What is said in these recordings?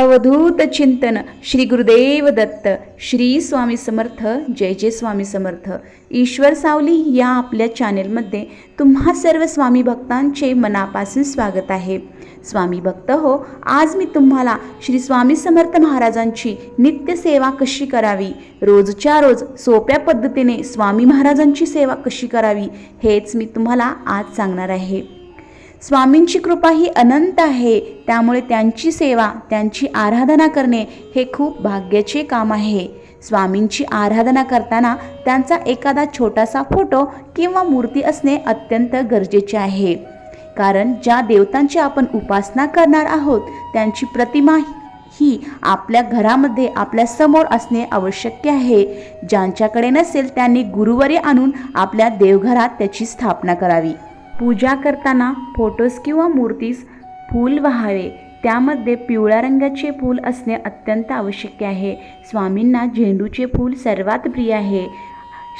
अवधूत चिंतन श्री गुरुदेव दत्त श्री स्वामी समर्थ जय जय स्वामी समर्थ. ईश्वर सावली या आपल्या चॅनेलमध्ये तुम्हा सर्व स्वामी भक्तांचे मनापासून स्वागत आहे. स्वामी भक्त हो आज मी तुम्हाला श्री स्वामी समर्थ महाराजांची नित्य सेवा कशी करावी रोजच्या रोज सोप्या पद्धतीने स्वामी महाराजांची सेवा कशी करावी हेच मी तुम्हाला आज सांगणार आहे. स्वामींची कृपा ही अनंत आहे. त्यामुळे त्यांची सेवा त्यांची आराधना करणे हे खूप भाग्याचे काम आहे. स्वामींची आराधना करताना त्यांचा एखादा छोटासा फोटो किंवा मूर्ती असणे अत्यंत गरजेचे आहे. कारण ज्या देवतांची आपण उपासना करणार आहोत त्यांची प्रतिमा ही आपल्या घरामध्ये आपल्यासमोर असणे आवश्यक आहे. ज्यांच्याकडे नसेल त्यांनी गुरुवारी आणून आपल्या देवघरात त्याची स्थापना करावी. पूजा करताना फोटोस किंवा मूर्तीस फूल व्हावे. त्यामध्ये पिवळ्या रंगाचे फूल असणे अत्यंत आवश्यक आहे. स्वामींना झेंडूचे फूल सर्वात प्रिय आहे.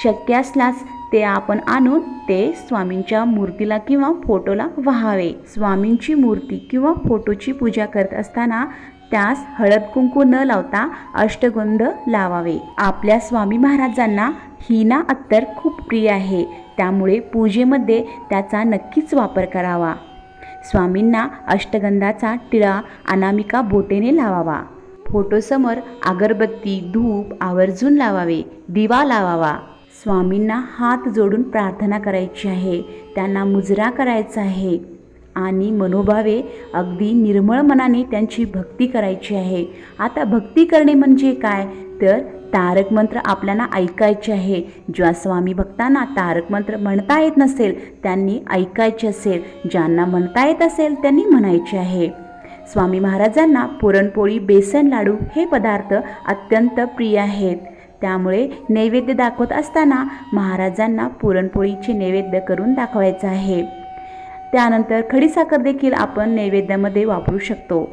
शक्य असल्यास ते आपण आणून ते स्वामींच्या मूर्तीला किंवा फोटोला व्हावे. स्वामींची मूर्ती किंवा फोटोची पूजा करत असताना त्यास हळद कुंकू न लावता अष्टगंध लावावे. आपल्या स्वामी महाराजांना हिना अत्तर खूप प्रिय आहे. त्यामुळे पूजेमध्ये त्याचा नक्कीच वापर करावा. स्वामींना अष्टगंधाचा टिळा अनामिका बोटेने लावावा. फोटोसमोर अगरबत्ती धूप आवर्जून लावावे दिवा लावावा. स्वामींना हात जोडून प्रार्थना करायची आहे त्यांना मुजरा करायचा आहे आणि मनोभावे अगदी निर्मळ मनाने त्यांची भक्ती करायची आहे. आता भक्ती करणे म्हणजे काय? तर तारक मंत्र आपल्याला ऐकायचे आहे. ज्या स्वामी भक्तांना तारक मंत्र म्हणता येत नसेल त्यांनी ऐकायचे असेल. ज्यांना म्हणता येत असेल त्यांनी म्हणायचे आहे. स्वामी महाराजांना पुरणपोळी बेसन लाडू हे पदार्थ अत्यंत प्रिय आहेत. त्यामुळे नैवेद्य दाखवत असताना महाराजांना पुरणपोळीचे नैवेद्य करून दाखवायचं आहे. त्यानंतर खडीसाखर देखील आपण नैवेद्यामध्ये वापरू शकतो.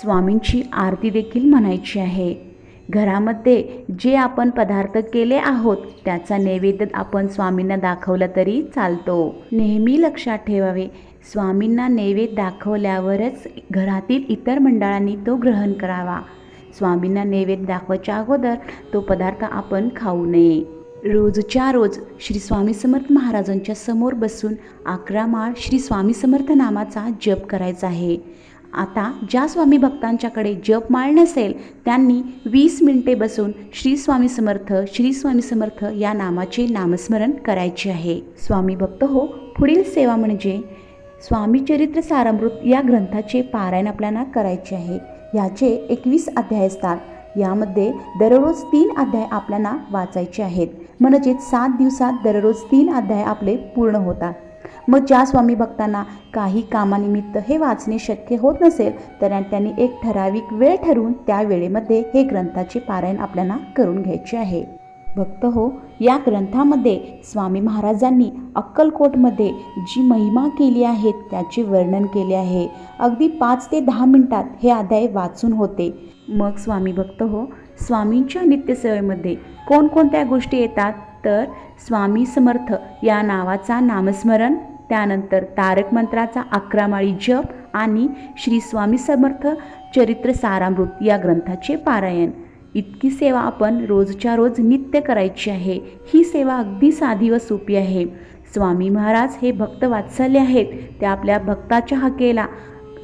स्वामींची आरती देखील म्हणायची आहे. घरामध्ये जे आपण पदार्थ केले आहोत त्याचा नैवेद्य आपण स्वामींना दाखवला तरी चालतो. नेहमी लक्षात ठेवावे स्वामींना नैवेद्य दाखवल्यावरच घरातील इतर मंडळांनी तो ग्रहण करावा. स्वामींना नैवेद्य दाखवायच्या अगोदर तो पदार्थ आपण खाऊ नये. रोजच्या रोज श्री स्वामी समर्थ महाराजांच्या समोर बसून अकरा माळ श्री स्वामी समर्थ नामाचा जप करायचा आहे. आता ज्या स्वामी भक्तांच्याकडे जप माळ नसेल त्यांनी वीस मिनिटे बसून श्री स्वामी समर्थ श्री स्वामी समर्थ या नामाचे नामस्मरण करायचे आहे. स्वामी भक्त हो पुढील सेवा म्हणजे स्वामी चरित्र सारामृत या ग्रंथाचे पारायण आपल्याला करायचे आहे. याचे एकवीस अध्याय असतात. यामध्ये दररोज तीन अध्याय आपल्याला वाचायचे आहेत. म्हणजेच सात दिवसात दररोज तीन अध्याय आपले पूर्ण होतात. मग ज्या स्वामी भक्तांना काही कामानिमित्त हे वाचणे शक्य होत नसेल तर त्यांनी एक ठराविक वेळ ठरवून त्या वेळेमध्ये हे ग्रंथाचे पारायण आपल्याला करून घ्यायचे आहे. भक्त हो या ग्रंथामध्ये स्वामी महाराजांनी अक्कलकोटमध्ये जी महिमा केली आहे त्याचे वर्णन केले आहे. अगदी पाच ते दहा मिनटात हे अध्याय वाचून होते. मग स्वामी भक्त हो स्वामींच्या नित्यसेवेमध्ये कोणकोणत्या गोष्टी येतात? तर स्वामी समर्थ या नावाचा नामस्मरण त्यानंतर तारक मंत्राचा अकरामाळी जप आणि श्री स्वामी समर्थ चरित्र सारामृत या ग्रंथाचे पारायण. इतकी सेवा आपण रोजच्या रोज नित्य करायची आहे. ही सेवा अगदी साधी व सोपी आहे. स्वामी महाराज हे भक्त वात्सल्य आहेत. ते आपल्या भक्ताच्या हकेला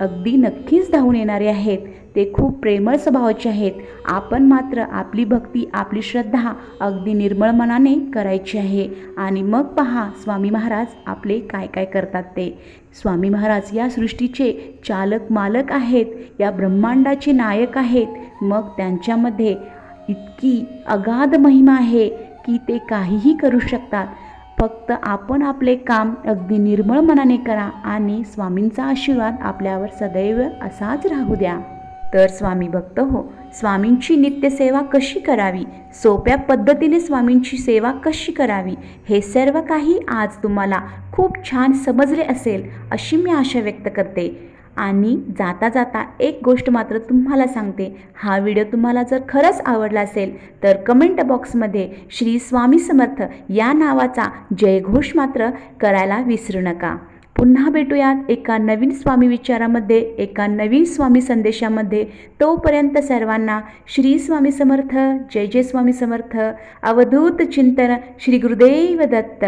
अगदी नक्कीच धावून येणारे आहेत. ते खूप प्रेमळ स्वभावाचे आहेत. आपण मात्र आपली भक्ती आपली श्रद्धा अगदी निर्मळ मनाने करायची आहे. आणि मग पहा स्वामी महाराज आपले काय काय करतात ते. स्वामी महाराज या सृष्टीचे चालक मालक आहेत या ब्रह्मांडाचे नायक आहेत. मग त्यांच्यामध्ये इतकी अगाध महिमा आहे की ते काहीही करू शकतात. फक्त आपण आपले काम अगदी निर्मळ मनाने करा आणि स्वामींचा आशीर्वाद आपल्यावर सदैव असाच राहू द्या. तर स्वामी भक्त हो स्वामींची नित्यसेवा कशी करावी? सोप्या पद्धतीने स्वामींची सेवा कशी करावी? हे सर्व काही आज तुम्हाला खूप छान समजले असेल अशी मी आशा व्यक्त करते. आणि जाता जाता एक गोष्ट मात्र तुम्हाला सांगते. हा व्हिडिओ तुम्हाला जर खरंच आवडला असेल तर कमेंट बॉक्समध्ये श्री स्वामी समर्थ या नावाचा जयघोष मात्र करायला विसरू नका. पुन्हा भेटूयात एका नवीन स्वामी विचारामध्ये एका नवीन स्वामी संदेशामध्ये. तोपर्यंत सर्वांना श्री स्वामी समर्थ जय जय स्वामी समर्थ. अवधूत चिंतन श्री गुरुदेव दत्त.